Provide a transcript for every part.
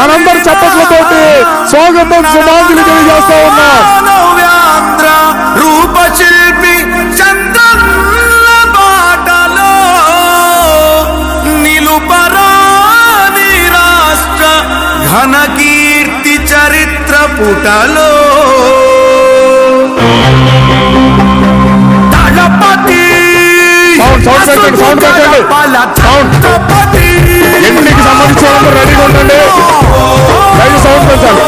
మనందరి చప్పట్లతోటి స్వాగతం శుభాంజలి తెలియజేస్తా ఉన్నాం. రూపశిల్పి చంద్రన్న బాటలో నిలుపరాని రాష్ట్ర ఘన కీర్తి చరిత్ర పుటలో దళపతి సౌండ్, సౌండ్ సౌండ్ సౌండ్. సంబంధించిన వాళ్ళందరూ రెడీగా ఉండండి. సౌండ్ పెంచాలి.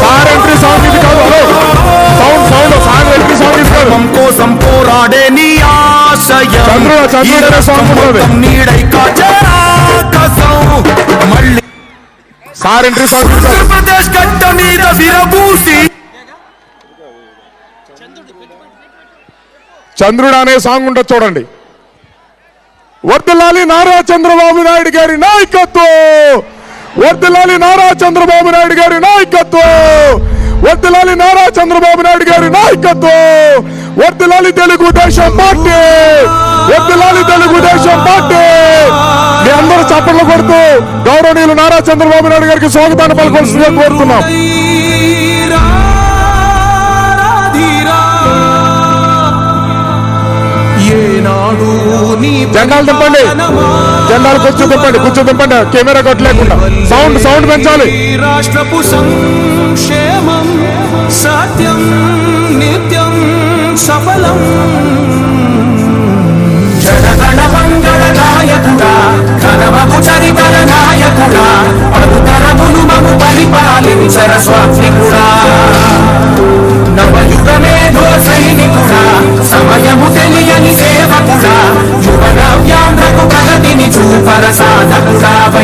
సార్ ఎంట్రీ సాంగ్ ఇది కాదు hello. Sound sound sir entry song ఇది కాదు కోసం పోరాడే నీ ఆశయం. చంద్రుడు, సాంగ్ నీడై కాచరాకసం. మళ్ళీ సార్ ఎంట్రీ సాంగ్ ఇది కాదు ఆంధ్రప్రదేశ్ గడ్డ మీద విరబూసి. చంద్రుడు అనే సాంగ్ ఉంటుంది చూడండి. వర్దలాలి నారా చంద్రబాబు నాయుడు గారి నాయకత్వం! వర్దలాలి నారా చంద్రబాబు నాయుడు గారి నాయకత్వం! వర్దలాలి నారా చంద్రబాబు నాయుడు గారి నాయకత్వం! వర్దలాలి తెలుగుదేశం పార్టీ! వర్దలాలి తెలుగుదేశం పార్టీ! మీ అందరూ చప్పట్లు కొడుతూ గౌరవనీయులు నారా చంద్రబాబు నాయుడు గారికి స్వాగతాన్ని పలకొల్సిందిగా కోరుతున్నాం. జెండాలు దింపండి. జెండాలు కూర్చో దింపండి కూర్చో దింపండి కెమెరా కొట్టలేకుండా సౌండ్ సౌండ్ పెంచాలి. ఈ రాష్ట్రపు సంక్షేమం సత్యం నిత్యం సఫలం. survive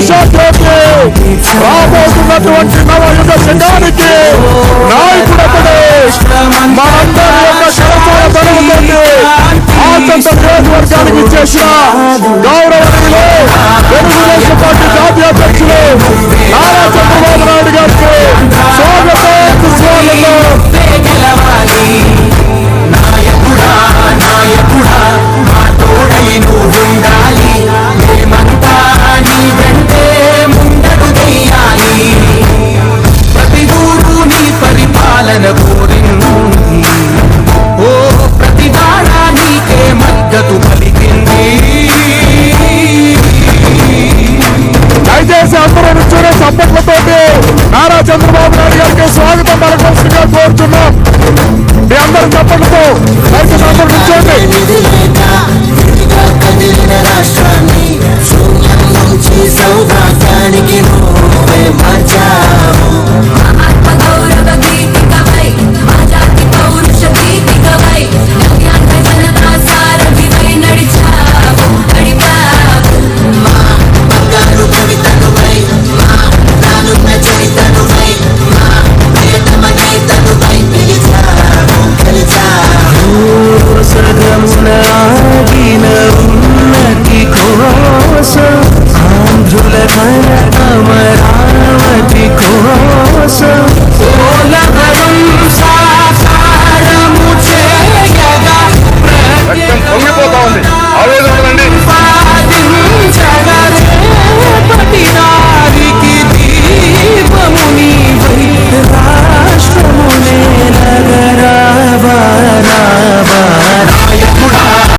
యొక్క ఆశా జ్యోతి రాబోతున్నటువంటి నవయుగ శకానికి నాయకుడతడే మనందరి యొక్క కరచాల ధనముతోటి ఆతంత నియోజకవర్గానికి ఇచ్చేసిన గౌరవనీయులు తెలుగుదేశం పార్టీ జాతీయ అధ్యక్షులు నారా చంద్రబాబు కోరుతున్నాం మీ అందరి చప్పట్లతో దయచేసి సంప్రదించండి